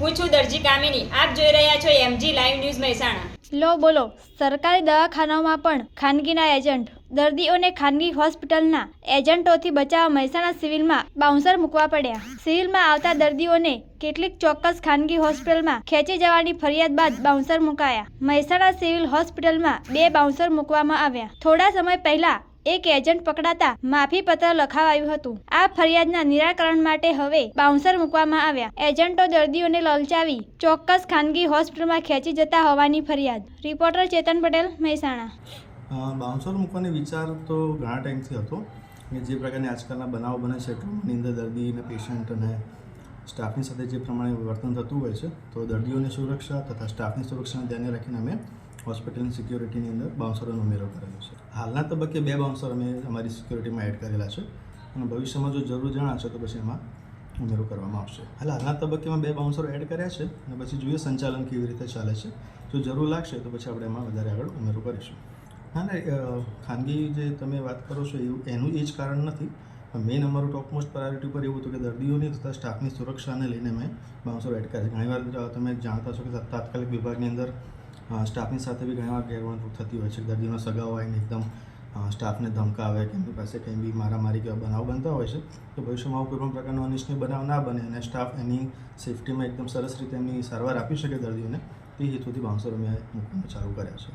હું છું દરજી કામિની. આપ જોઈ રહ્યા છો એમજી લાઈવ ન્યૂઝ મહેસાણા. લો, બોલો. સરકારી દવાખાનાઓમાં પણ ખાનગીના એજન્ટ, દર્દીઓને ખાનગી હોસ્પિટલના એજન્ટોથી બચાવવા મહેસાણા સિવિલમાં બાઉન્સર મૂકવા પડ્યા. સિવિલમાં આવતા દર્દીઓને કેટલીક ચોક્કસ ખાનગી હોસ્પિટલમાં ખેંચી જવાની ફરિયાદ બાદ બાઉન્સર મુકાયા. મહેસાણા સિવિલ હોસ્પિટલમાં બે બાઉન્સર મૂકવામાં આવ્યા. થોડા સમય પહેલા એક એજન્ટ પકડાતા માફી પત્ર લખાવાયું હતું. આ ફરિયાદના નિરાકરણ માટે હવે બાઉન્સર મૂકવામાં આવ્યા. એજન્ટો દર્દીઓને લલચાવી ચોક્કસ ખાનગી હોસ્પિટલમાં ખેંચી જતા હોવાની ફરિયાદ. રિપોર્ટર ચેતન પટેલ, મહેસાણા. બાઉન્સર મૂકવાનો વિચાર તો ઘણા ટાઈમથી હતો કે જે પ્રકારની આજકાલના બનાવો બને છે ટ્રોમાની અંદર દર્દી અને પેશન્ટ સ્ટાફની સાથે જે પ્રમાણે વર્તન થતું હોય છે, તો દર્દીઓની સુરક્ષા તથા સ્ટાફની સુરક્ષાને ધ્યાને રાખીને અમે હોસ્પિટલની સિક્યોરિટીની અંદર બાઉન્સરોનો ઉમેરો કરેલો છે. હાલના તબક્કે બે બાઉન્સર અમે અમારી સિક્યોરિટીમાં એડ કરેલા છે અને ભવિષ્યમાં જો જરૂર જણાશે તો પછી એમાં ઉમેરો કરવામાં આવશે. હાલ હાલના તબક્કેમાં બે બાઉન્સરો એડ કર્યા છે અને પછી જોઈએ સંચાલન કેવી રીતે ચાલે છે. જો જરૂર લાગશે તો પછી આપણે એમાં વધારે આગળ ઉમેરો કરીશું. હા ને ખાનગી જે તમે વાત કરો છો એવું, એનું એ જ કારણ નથી. મેઇન અમારું ટોપમોસ્ટ પ્રાયોરિટી પર એવું હતું કે દર્દીઓની તથા સ્ટાફની સુરક્ષાને લઈને મેં બાઉન્સર એડ કર્યા છે. ઘણીવાર તમે જાણતા છો કે તાત્કાલિક વિભાગની અંદર સ્ટાફની સાથે બી ઘણીવાર ગેરવર્તણૂક થતી હોય છે. દર્દીઓનો સગાઓ ને એકદમ સ્ટાફને ધમકાવે કે એમની પાસે કંઈ બી મારામારી કે બનાવ બનતા હોય છે, તો ભવિષ્યમાં આવું કોઈ પણ પ્રકારનો અનિચ્છનીય બનાવ ના બને અને સ્ટાફ એની સેફટીમાં એકદમ સરસ રીતે એમની સારવાર આપી શકે દર્દીઓને, તે હેતુથી બાઉન્સરો મેં મૂકવાનું ચાલુ કર્યા છે.